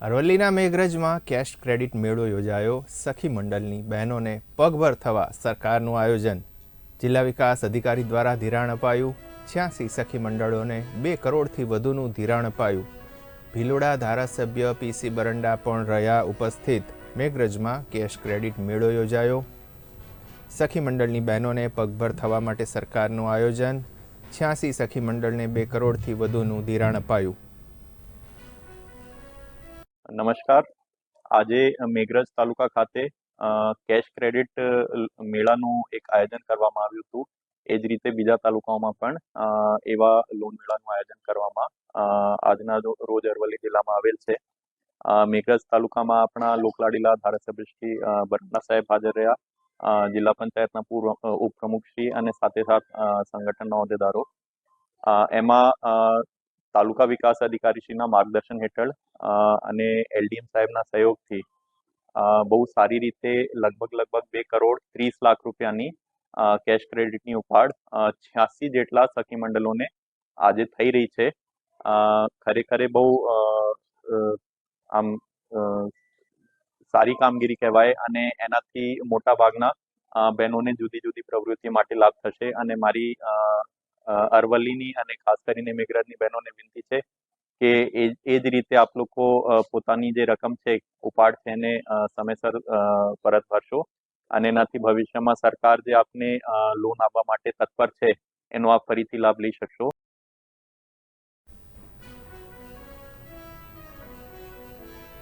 અરવલ્લીના મેઘરજમાં cache credit મેળો યોજાયો. સખી મંડળની બહેનોને પગભર થવા સરકારનું આયોજન. જિલ્લા વિકાસ અધિકારી દ્વારા ધિરાણ અપાયું. છ્યાસી સખી મંડળોને બે કરોડથી વધુનું ધિરાણ અપાયું. ભીલોડા ધારાસભ્ય પીસી બરંડા પણ રહ્યા ઉપસ્થિત. મેઘરજમાં કેશ ક્રેડિટ મેળો યોજાયો. સખી મંડળની બહેનોને પગભર થવા માટે સરકારનું આયોજન. છ્યાસી સખી મંડળને બે કરોડથી વધુનું ધિરાણ અપાયું. નમસ્કાર. આજે મેઘરજ તાલુકા ખાતે કેશ ક્રેડિટ મેળાનું એક આયોજન કરવામાં આવ્યું હતું. એ જ રીતે બીજા તાલુકાઓમાં પણ એવા લોન મેળાનું આયોજન કરવામાં આજના રોજ અરવલ્લી જિલ્લામાં આવેલ છે. મેઘરજ તાલુકામાં આપણા લોકલાડીલા ધારાસભ્ય શ્રી અ, સાહેબ હાજર રહ્યા. જિલ્લા પંચાયતના પૂર્વ ઉપપ્રમુખ શ્રી અને સાથે સાથ સંગઠનના હોદ્દેદારો. એમાં તાલુકા વિકાસ અધિકારીશ્રીના માર્ગદર્શન હેઠળ અને એલડીએમ સાહેબના સહયોગથી બહુ સારી રીતે લગભગ લગભગ બે કરોડ ત્રીસ લાખ રૂપિયાની કેશ ક્રેડિટની ઉપાડ છ્યાસી જેટલા સખી મંડળોને આજે થઈ રહી છે. ખરેખર બહુ આમ સારી કામગીરી કહેવાય અને એનાથી મોટા ભાગના બહેનોને જુદી જુદી પ્રવૃત્તિ માટે લાભ થશે અને મારી અરવલ્લીની અને ખાસ કરીને મેઘરાજની બહેનોને વિનંતી છે કે એ એ જ રીતે આપ લોકો પોતાની જે રકમ છે ઉપાડ છે એને સમયસર પરત ભરશો અને એનાથી ભવિષ્યમાં સરકાર જે આપને લોન આપવા માટે તત્પર છે એનો આપ ફરીથી લાભ લઈ શકશો.